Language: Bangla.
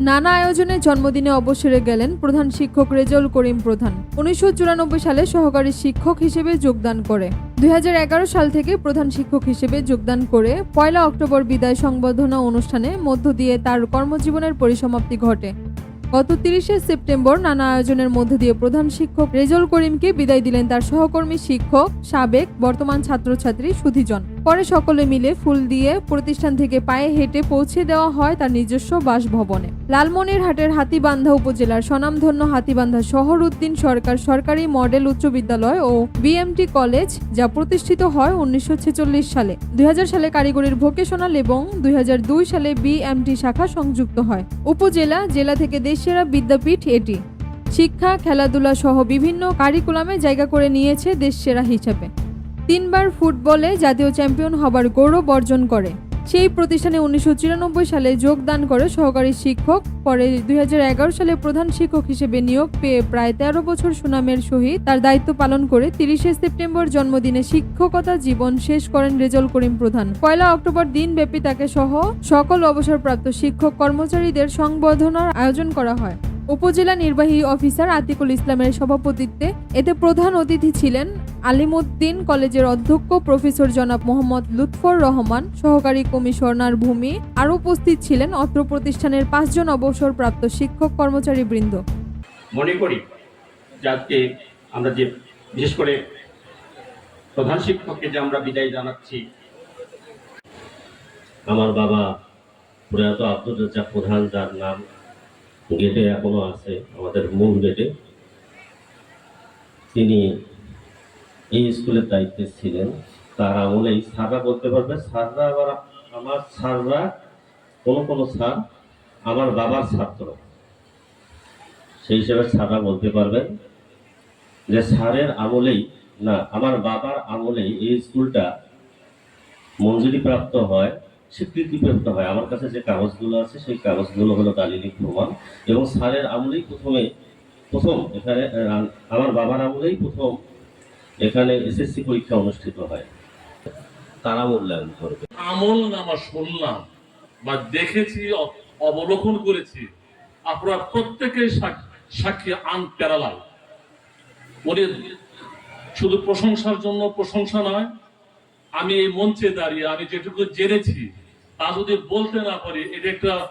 নানা আয়োজনে জন্মদিনে অবসরে গেলেন প্রধান শিক্ষক রেজাউল করিম প্রধান। উনিশশো চুরানব্বই সালে সহকারী শিক্ষক হিসেবে যোগদান করে। দুই হাজার এগারো সাল থেকে প্রধান শিক্ষক হিসেবে যোগদান করে পয়লা অক্টোবর বিদায় সংবর্ধনা অনুষ্ঠানে মধ্য দিয়ে তার কর্মজীবনের পরিসমাপ্তি ঘটে। গত তিরিশে সেপ্টেম্বর নানা আয়োজনের মধ্য দিয়ে প্রধান শিক্ষক রেজাউল করিমকে বিদায় দিলেন তার সহকর্মী শিক্ষক, সাবেক বর্তমান ছাত্রছাত্রী সুধীজন। পরে সকলে মিলে ফুল দিয়ে প্রতিষ্ঠান থেকে পায়ে হেঁটে পৌঁছে দেওয়া হয় তার নিজস্ব বাসভবনে। লালমনিরহাটের হাতিবান্ধা উপজেলার স্বনামধন্য হাতিবান্ধা শহর উদ্দিন সরকার সরকারি মডেল উচ্চ বিদ্যালয় ও বিএমটি কলেজ, যা প্রতিষ্ঠিত হয় উনিশশো ছেচল্লিশ সালে। দুই হাজার সালে কারিগরির ভোকেশনাল এবং দুই হাজার দুই সালে বিএমটি শাখা সংযুক্ত হয়। উপজেলা, জেলা থেকে দেশসেরা বিদ্যাপীঠ এটি। শিক্ষা, খেলাধুলা সহ বিভিন্ন কারিকুলামে জায়গা করে নিয়েছে দেশসেরা হিসাবে। তিনবার ফুটবলে জাতীয় চ্যাম্পিয়ন হবার গৌরব অর্জন করে। সেই প্রতিষ্ঠানে উনিশশো সালে যোগদান করে সহকারী শিক্ষক, পরে দুই হাজার এগারো সালে প্রধান শিক্ষক হিসেবে নিয়োগ পেয়ে প্রায় তেরো বছর সুনামের সহিত তার দায়িত্ব পালন করে তিরিশে সেপ্টেম্বর জন্মদিনে শিক্ষকতা জীবন শেষ করেন রেজল করিম প্রধান। পয়লা অক্টোবর দিনব্যাপী তাকে সহ সকল অবসরপ্রাপ্ত শিক্ষক কর্মচারীদের সংবর্ধনার আয়োজন করা হয়। উপজেলা নির্বাহী অফিসার আতিকুল ইসলামের সভাপতিত্বে এতে প্রধান অতিথি ছিলেন আলিমুদ্দিন কলেজের অধ্যক্ষ প্রফেসর জনাব মোহাম্মদ লুৎফর রহমান সহকারী কমিশনার ভূমি আর উপস্থিত ছিলেন অত্র প্রতিষ্ঠানের পাঁচজন অবসরপ্রাপ্ত শিক্ষক কর্মচারী বৃন্দ মনে করি যে আজকে আমরা যে বিশেষ করে প্রধান শিক্ষককে যে আমরা বিদায় জানাচ্ছি আমার বাবা প্রয়াত আব্দুল রাজ্জাক প্রধান যার নাম গেটে এখনও আছে আমাদের মূল গেটে। তিনি এই স্কুলের দায়িত্বে ছিলেন। তার আমলেই স্যাররা বলতে পারবে, স্যাররা আবার আমার স্যাররা, কোনো কোনো স্যার আমার বাবার ছাত্র। সেই হিসেবে স্যাররা বলতে পারবেন যে, স্যারের আমলেই না, আমার বাবার আমলেই এই স্কুলটা মঞ্জুরি প্রাপ্ত হয়, স্বীকৃতিপ্রাপ্ত হয়। আমার কাছে যে কাগজগুলো আছে, সেই কাগজগুলো হলো দালিলিক প্রমাণ এবং স্যারের আমলেই প্রথমে, প্রথম এখানে আমার বাবার আমলেই প্রথম এখানে এসএসসি পরীক্ষা অনুষ্ঠিত হয়। তারা মূল্যায়ন করবে। আমল নামা শুনলাম বা দেখেছি অবলোকন করেছি। আপনারা প্রত্যেকেই সাক- সাক্ষী আন প্যারালাল উনি শুধু প্রশংসার জন্য প্রশংসা নয়, আমি এই মঞ্চে দাঁড়িয়ে আমি যেটুকু জেনেছি, তা যদি বলতে না পারি, এটা একটা